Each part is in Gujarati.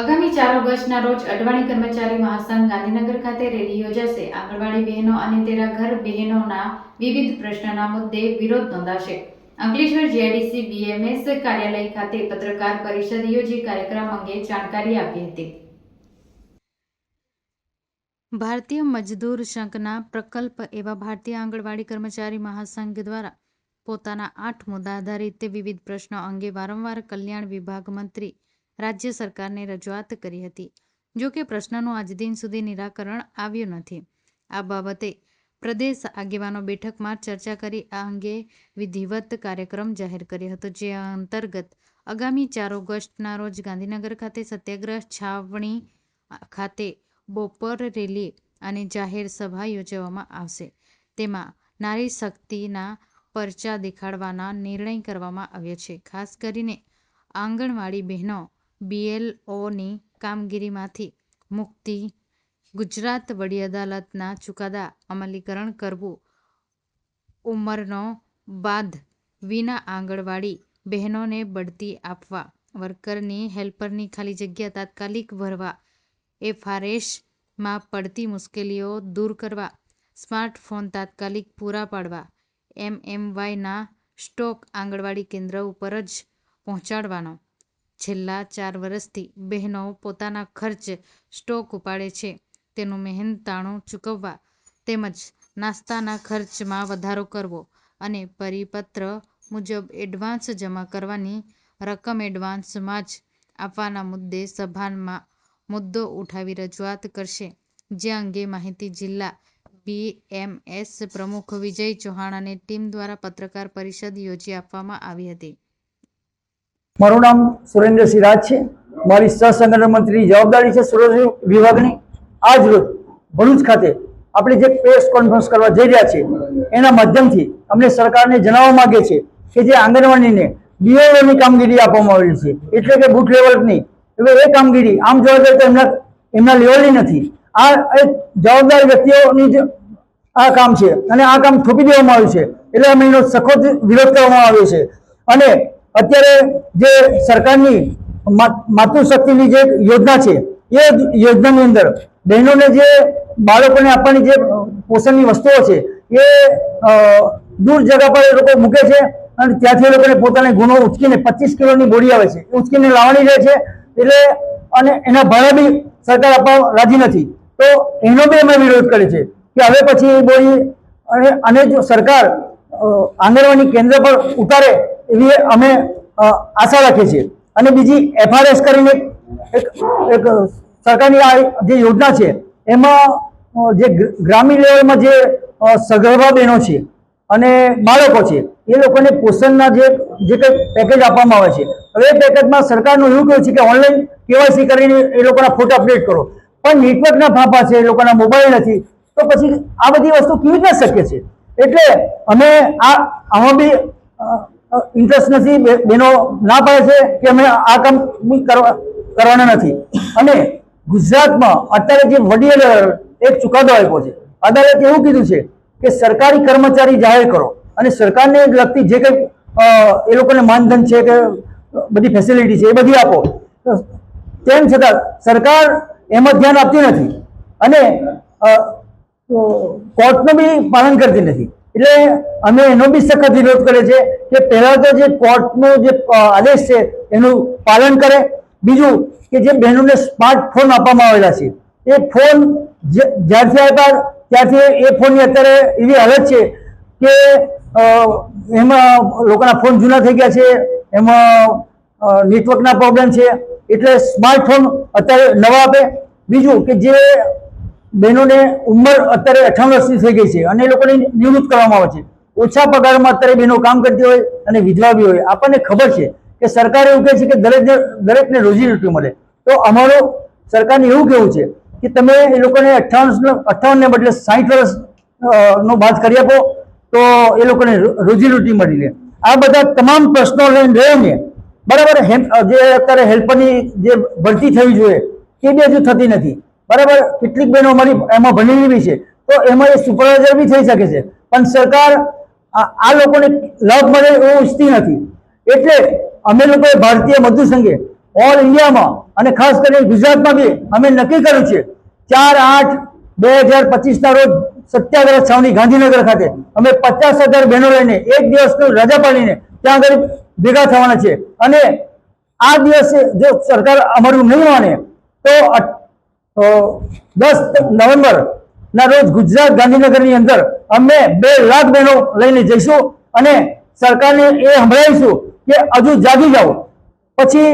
આગામી ચાર ઓગસ્ટના રોજ અડવાણી કર્મચારી મહાસંઘ ગાંધીનગર ખાતે રેલી યોજાશે. આંગણવાડી બહેનો અને તેરા ઘર બહેનોના વિવિધ પ્રશ્નના મુદ્દે વિરોધ નોંધાશે. અંકલેશ્વર જીઆઈડીસી બીએમએસ કાર્યાલય ખાતે પત્રકાર પરિષદ યોજી કાર્યક્રમ અંગે જાણકારી આપી હતી. ભારતીય મજદૂર સંઘના પ્રકલ્પ એવા ભારતીય આંગણવાડી કર્મચારી મહાસંઘ દ્વારા પોતાના આઠ મુદ્દા આધારિત વિવિધ પ્રશ્નો અંગે વારંવાર કલ્યાણ વિભાગ મંત્રી રાજ્ય સરકારને રજૂઆત કરી હતી. જો કે પ્રશ્નનું આજ દિન સુધી નિરાકરણ આવ્યું નથી. આ બાબતે પ્રદેશ આગેવાનો બેઠકમાં ચર્ચા કરી આ અંગે વિધિવત કાર્યક્રમ જાહેર કર્યો હતો, જે અંતર્ગત આગામી ચાર ઓગસ્ટના રોજ ગાંધીનગર ખાતે સત્યાગ્રહ છાવણી ખાતે બપોર રેલી અને જાહેર સભા યોજવામાં આવશે. તેમાં નારી શક્તિના પરચા દેખાડવાના નિર્ણય કરવામાં આવ્યો છે. ખાસ કરીને આંગણવાડી બહેનો બીએલઓની કામગીરીમાંથી મુક્તિ, ગુજરાત વડી અદાલતના ચુકાદા અમલીકરણ કરવું, ઉંમરનો બાદ વિના આંગણવાડી બહેનોને બઢતી આપવા, વર્કરની હેલ્પરની ખાલી જગ્યા તાત્કાલિક ભરવા, એફઆરએસમાં પડતી મુશ્કેલીઓ દૂર કરવા, સ્માર્ટફોન તાત્કાલિક પૂરા પાડવા, એમએમવાયના સ્ટોક આંગણવાડી કેન્દ્ર ઉપર જ પહોંચાડવાનો છેલ્લા ચાર વર્ષથી બહેનો પોતાના ખર્ચ સ્ટોક ઉપાડે છે. તેનું મહેનતાણું ચૂકવવા તેમજ નાસ્તાના ખર્ચમાં વધારો કરવો અને પરિપત્ર મુજબ એડવાન્સ જમા કરવાની રકમ એડવાન્સમાં જ આપવાના મુદ્દે સભામાં મુદ્દો ઉઠાવી રજૂઆત કરશે. જે અંગે માહિતી જિલ્લા બીએમએસ પ્રમુખ વિજય ચૌહાણ અને ટીમ દ્વારા પત્રકાર પરિષદ યોજી આપવામાં આવી હતી. મારું નામ સુરેન્દ્રસિંહ રાજ છે. મારી સહસંગઠન મંત્રીની જવાબદારી છે સુરક્ષા વિભાગની. આજ રોજ ભરૂચ ખાતે આપણે જે પ્રેસ કોન્ફરન્સ કરવા જઈ રહ્યા છે એના માધ્યમથી અમને સરકારને જણાવવા માગે છે કે જે આંગણવાડીને ડીએલઓની કામગીરી આપવામાં આવેલી છે. એટલે કે બુથ લેવલની હવે એ કામગીરી આમ જોવા જઈએ તો એમના એમના લેવલની નથી. આ એક જવાબદાર વ્યક્તિઓની જ આ કામ છે અને આ કામ થોપી દેવામાં આવ્યું છે. એટલે અમે એનો સખત વિરોધ કરવામાં આવ્યો છે. અને અત્યારે જે સરકારની માતૃશક્તિની જે યોજના છે, એ યોજનાની અંદર બહેનોને જે બાળકોને આપવાની જે પોષણની વસ્તુઓ છે, એ દૂર જગા પર એ લોકો મૂકે છે અને ત્યાંથી એ લોકોને પોતાને ગુનો ઉચકીને પચીસ કિલોની બોડી આવે છે. ઉચકીને લાવવાની રહે છે, એટલે, અને એના ભાડા બી સરકાર આપવા રાજી નથી. તો એનો બી અમે વિરોધ કરે છે કે હવે પછી એ બોડી અને અને જો સરકાર આંગણવાડી કેન્દ્ર પર ઉતારે એવી અમે આશા રાખીએ છીએ. અને બીજી એફઆરએસ કરીને એક એક સરકારની આ જે યોજના છે, એમાં જે ગ્ર- ગ્રામીણ લેવલમાં જે સગર્ભા બહેનો છે અને બાળકો છે, એ લોકોને પોષણના જે જે કંઈ પેકેજ આપવામાં આવે છે. હવે એ પેકેજમાં સરકારનું એવું કહ્યું છે કે ઓનલાઈન કેવાયસી કરીને એ લોકોના ફોટા અપડેટ કરો. પણ નેટવર્કના ફાંફા છે, એ લોકોના મોબાઈલ નથી, તો પછી આ બધી વસ્તુ કેવી રીતે શક્ય છે? એટલે અમે આ, આમાં બી ઇન્ટરેસ્ટ નથી, બે- બહેનો ના પાડે છે કે અમે આ કામ કરવા કરવાના નથી. અને ગુજરાતમાં અત્યારે જે વડી અદાલત એક ચુકાદો આપ્યો છે, અદાલતે એવું કીધું છે કે સરકારી કર્મચારી જાહેર કરો અને સરકારને લગતી જે કંઈ એ લોકોને માનધન છે કે બધી ફેસિલિટી છે એ બધી આપો. તેમ છતાં સરકાર એમાં ધ્યાન આપતી નથી અને કોર્ટનું બી પાલન કરતી નથી. એટલે અમે એનો બી સખત વિરોધ કરે છે કે પહેલા તો જે કોર્ટનો જે આદેશ છે એનું પાલન કરે. બીજું કે જે બહેનોને સ્માર્ટફોન આપવામાં આવેલા છે, એ ફોન જ્યારથી આપ્યા ત્યારથી એ ફોનની અત્યારે એવી હાલત છે કે એમાં લોકોના ફોન જૂના થઈ ગયા છે, એમાં નેટવર્કના પ્રોબ્લેમ છે, એટલે સ્માર્ટફોન અત્યારે નવા આપે. બીજું કે જે બહેનોને ઉંમર અત્યારે અઠાવન વર્ષની થઈ ગઈ છે અને એ લોકોને નિવૃત્ત કરવામાં આવે છે. ઓછા પગારમાં અત્યારે બહેનો કામ કરતી હોય અને વિધવા બી હોય. આપણને ખબર છે કે સરકાર એવું કહે છે કે દરેકને દરેકને રોજીરોટી મળે. તો અમારું સરકારને એવું કહેવું છે કે તમે એ લોકોને અઠાવન અઠાવનને બદલે સાહીઠ વર્ષ નો બાદ કરી આપો, તો એ લોકોને રોજી રોટી મળી રહે. આ બધા તમામ પ્રશ્નો લઈને રહીને, બરાબર જે અત્યારે હેલ્પરની જે ભરતી થવી જોઈએ, એ બી હજુ થતી નથી. બરાબર? કેટલીક બહેનો અમારી, એમાં ભણેલી બી છે. તો એમાં એ સુપરવાઇઝર બી થઈ શકે છે. પણ સરકાર આ લોકોને લાભ મળે એવું ઈચ્છતી નથી. એટલે અમે લોકોએ ભારતીય મજદૂર સંઘે ઓલ ઇન્ડિયામાં અને ખાસ કરીને ગુજરાતમાં બી અમે નક્કી કર્યું છે. ચાર આઠ બે હજાર પચીસના રોજ સત્યાગ્રહ છાવણી ગાંધીનગર ખાતે અમે પચાસ હજાર બહેનો લઈને એક દિવસનું રજા પાડીને ત્યાં આગળ ભેગા થવાના છે. અને આ દિવસે જો સરકાર અમારું નહીં માને, તો દસ નવેમ્બર ના રોજ ગુજરાત ગાંધીનગરની અંદર અમે બે લાખ બહેનો લઈને જઈશું અને સરકારને એ સંભળાવીશું કે હજુ જાગી જાઓ. પછી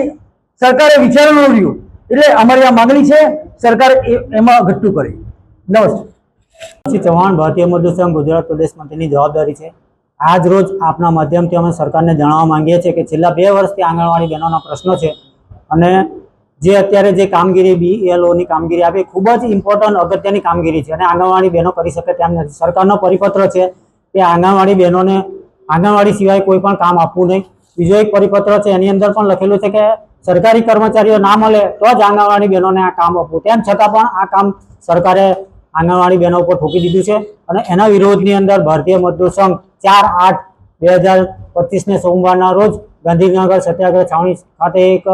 સરકારે વિચારવાનું રહ્યું એટલે અમારી આ માંગણી છે, સરકાર એમાં ઘટતું કરી. નમસ્તે. ચૌહાણ ભારતીય મજદૂર ગુજરાત પ્રદેશ મંત્રીની જવાબદારી છે. આજ રોજ આપના માધ્યમથી અમે સરકારને જણાવવા માંગીએ છીએ કે છેલ્લા બે વર્ષથી આંગણવાડી બહેનોના પ્રશ્નો છે અને જે અત્યારે જે કામગીરી બીએલઓની કામગીરી આપી ખૂબ જ ઇમ્પોર્ટન્ટ અગત્યની કામગીરી છે. અને આંગણવાડી બહેનો કરી શકે તેમ નથી. સરકારનો પરિપત્ર છે કે આંગણવાડી બહેનોને આંગણવાડી સિવાય કોઈ પણ કામ આપવું નહીં. બીજો એક પરિપત્ર છે, એની અંદર પણ લખેલું છે કે સરકારી કર્મચારીઓ ના મળે તો જ આંગણવાડી બહેનોને આ કામ આપવું. તેમ છતાં પણ આ કામ સરકારે આંગણવાડી બહેનો ઉપર ઠોકી દીધું છે. અને એના વિરોધની અંદર ભારતીય મજદૂર સંઘ ચાર આઠ બે હજાર પચીસને સોમવારના રોજ ગાંધીનગર, સત્યાગ્રહ, છાવણી ખાતે એક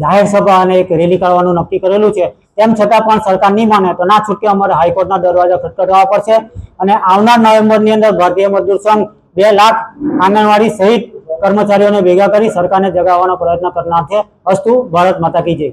જાહેર સભા અને એક રેલી કાઢવાનું નક્કી કરેલું છે. તેમ છતાં પણ સરકાર નહીં માને તો ના છૂટકે અમારે હાઈકોર્ટના દરવાજા ખટખટાવવા પડશે અને આવનાર નવેમ્બરની અંદર ભારતીય મજદૂર સંઘ બે લાખ આંગણવાડી સહિત કર્મચારીઓને ભેગા કરી સરકારને જગાવવાનો પ્રયત્ન કરનાર છે. અસ્તુ, ભારત માતા કી જય.